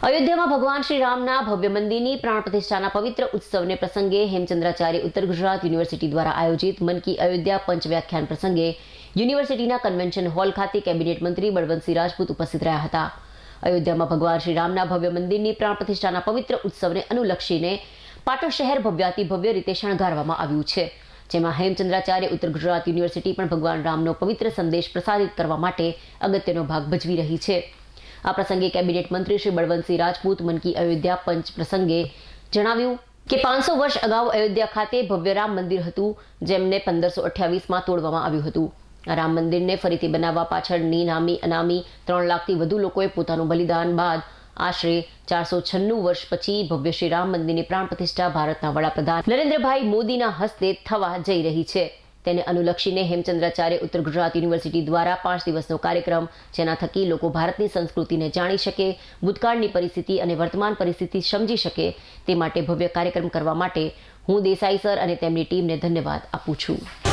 અયોધ્યામાં ભગવાન શ્રી રામના ભવ્ય મંદિરની પ્રાણ પ્રતિષ્ઠાના પવિત્ર ઉત્સવને પ્રસંગે હેમચંદ્રાચાર્ય ઉત્તર ગુજરાત યુનિવર્સિટી દ્વારા આયોજિત મન કી અયોધ્યા પંચ વ્યાખ્યાન પ્રસંગે યુનિવર્સિટીના કન્વેન્શન હોલ ખાતે કેબિનેટ મંત્રી બળવંતસિંહ રાજપૂત ઉપસ્થિત રહ્યા હતા. અયોધ્યામાં ભગવાન શ્રી રામના ભવ્ય મંદિરની પ્રાણ પ્રતિષ્ઠાના પવિત્ર ઉત્સવને અનુલક્ષીને પાટણ શહેર ભવ્યાતિ ભવ્ય રીતે શણગારવામાં આવ્યું છે. જેમાં હેમચંદ્રાચાર્ય ઉત્તર ગુજરાત યુનિવર્સિટી પણ ભગવાન રામનો પવિત્ર સંદેશ પ્રસારિત કરવા માટે અગત્યનો ભાગ ભજવી રહી છે. આ પ્રસંગે કેબિનેટ મંત્રી શ્રી બળવંતસિંહ રાજપૂત મન કી અયોધ્યા પંચ પ્રસંગે જણાવ્યું કે પાંચસો વર્ષ અગાઉ અયોધ્યા ખાતે ભવ્ય રામ મંદિર હતું, જેમને પંદરસો અઠ્યાવીસમાં તોડવામાં આવ્યું હતું. રામ મંદિરને ફરીથી બનાવવા પાછળની નામી અનામી ત્રણ લાખથી વધુ લોકોએ પોતાનું બલિદાન બાદ આશરે ચારસો છન્નું વર્ષ પછી ભવ્ય શ્રી રામ મંદિરની પ્રાણ પ્રતિષ્ઠા ભારતના વડાપ્રધાન નરેન્દ્રભાઈ મોદીના હસ્તે થવા જઈ રહી છે. તેને અનુલક્ષીને હેમચંદ્રાચાર્ય ઉત્તર ગુજરાત યુનિવર્સિટી દ્વારા પાંચ દિવસનો કાર્યક્રમ, જેના થકી લોકો ભારતની સંસ્કૃતિને જાણી શકે, ભૂતકાળની પરિસ્થિતિ અને વર્તમાન પરિસ્થિતિ સમજી શકે તે માટે ભવ્ય કાર્યક્રમ કરવા માટે હું દેસાઈ સર અને તેમની ટીમને ધન્યવાદ આપું છું.